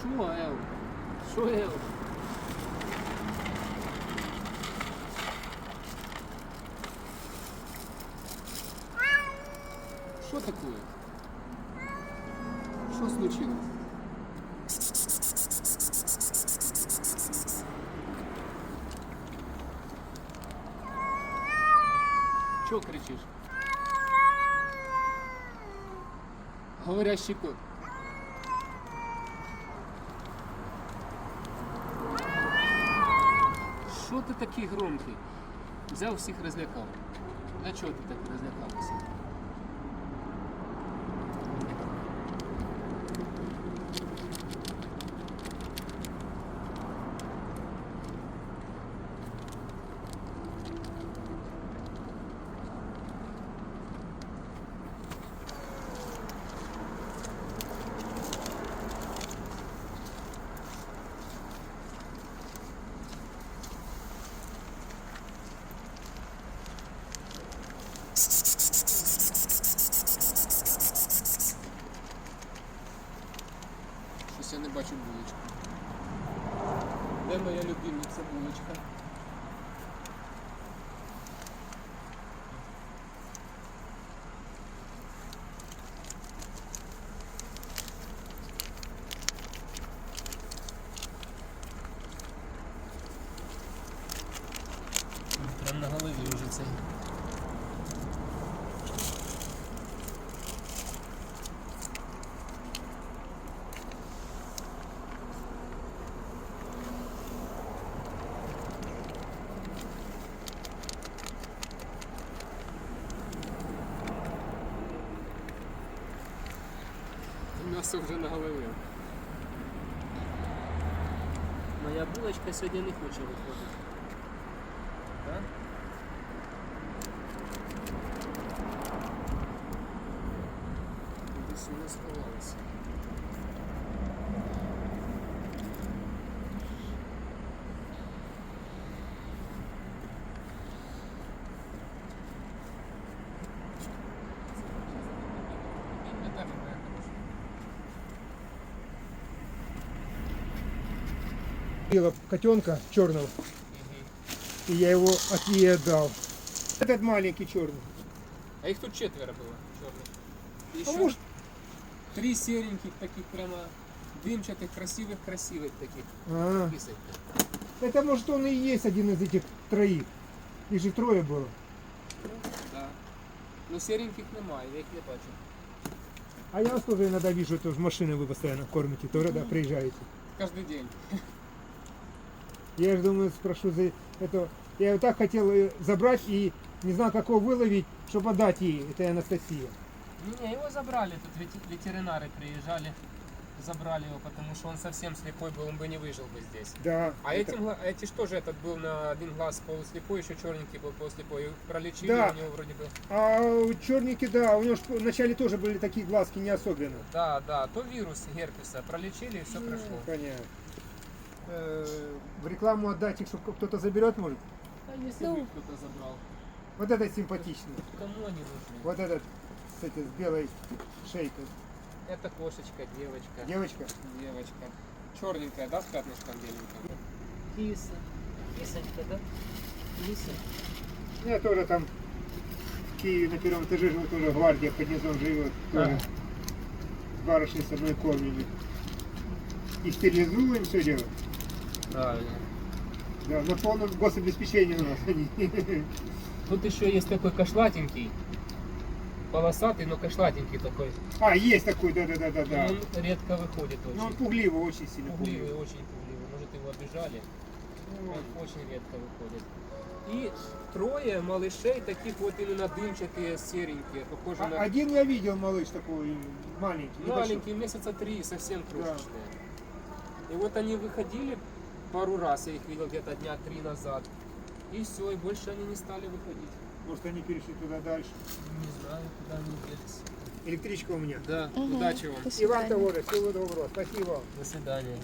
Що, Ел? Що, Ел? Що таке? Що случилось? Чого кричиш? Говорящий кот. Що ти такий громкий? Взяв всіх розлякав. Для чого ти так розлякався? Я не бачу булочку. Де моя любимиця булочка? На голові вже цей. М'ясо вже на голові. Моя булочка сьогодні не хоче виходити. Так? Десь вона сховалася. Убила котенка черного, и я его от нее отдал. Этот маленький черный. А їх тут четверо було чорних. І А ще может, три сереньких таких прямо дымчатых, красивых, красивых таких. а, Киселька. это может он и есть один из этих троих. Их же трое было. Да. Ну сереньких немає, я їх не бачу. А я вас тоже иногда вижу, это в машины вы постоянно кормите, тоже да, приезжаете. Кожен день. Я же думаю, спрошу за это. Я его так хотел э, забрать и не знал, как его выловить, чтобы отдать ей, это Анастасия. Не, его забрали, тут ветеринары приезжали, забрали его, потому что он совсем слепой был, он бы не выжил бы здесь. Да. А это- этим, эти ж тоже этот был на один глаз полуслепой, еще черненький был полуслепой. И пролечили Да. у него вроде бы. А у черники, да, у него ж вначале тоже были такие глазки, не особенно. Да, да, то вирус герпеса пролечили и все Ну, прошло. Понятно. Э, В рекламу отдать их, чтобы кто-то заберет, может? А если Ну. бы кто-то забрал, Вот этот симпатичный. кому они нужны? Вот этот с, этой, с белой шейкой. Это кошечка, девочка. Девочка. Девочка. Черненькая, да, с пятнышком беленьким? Киса. Кисонька, да? Киса. Я тоже там в Киеве на первом этаже живу, тоже гвардия под низом живет. Тоже. Ага. С барышней с одной кормили. И стерилизуем все дело. Правильно. Да, на полном гособеспечении у нас они. Тут еще есть такой кошлатенький. Полосатый, но кошлатенький такой. А, есть такой, да-да-да-да-да. Он редко выходит Но он очень. пугливый, очень сильно Пугливый, пугливый. очень пугливый. Может его обижали. Он очень редко выходит. И трое малышей, таких вот именно дымчатые, серенькие, похожи А- на один я видел малыш такой маленький. небольшой. маленькие, месяца три, совсем крошечные. И вот они выходили пару раз, я их видел где-то дня три назад. И все, и больше они не стали выходить. Может они перешли туда дальше. Не знаю, куда они делись. Электричка у меня. Да, Мгм. удачи вам. Иван. Товарищ, всего доброго. Спасибо вам. До свидания.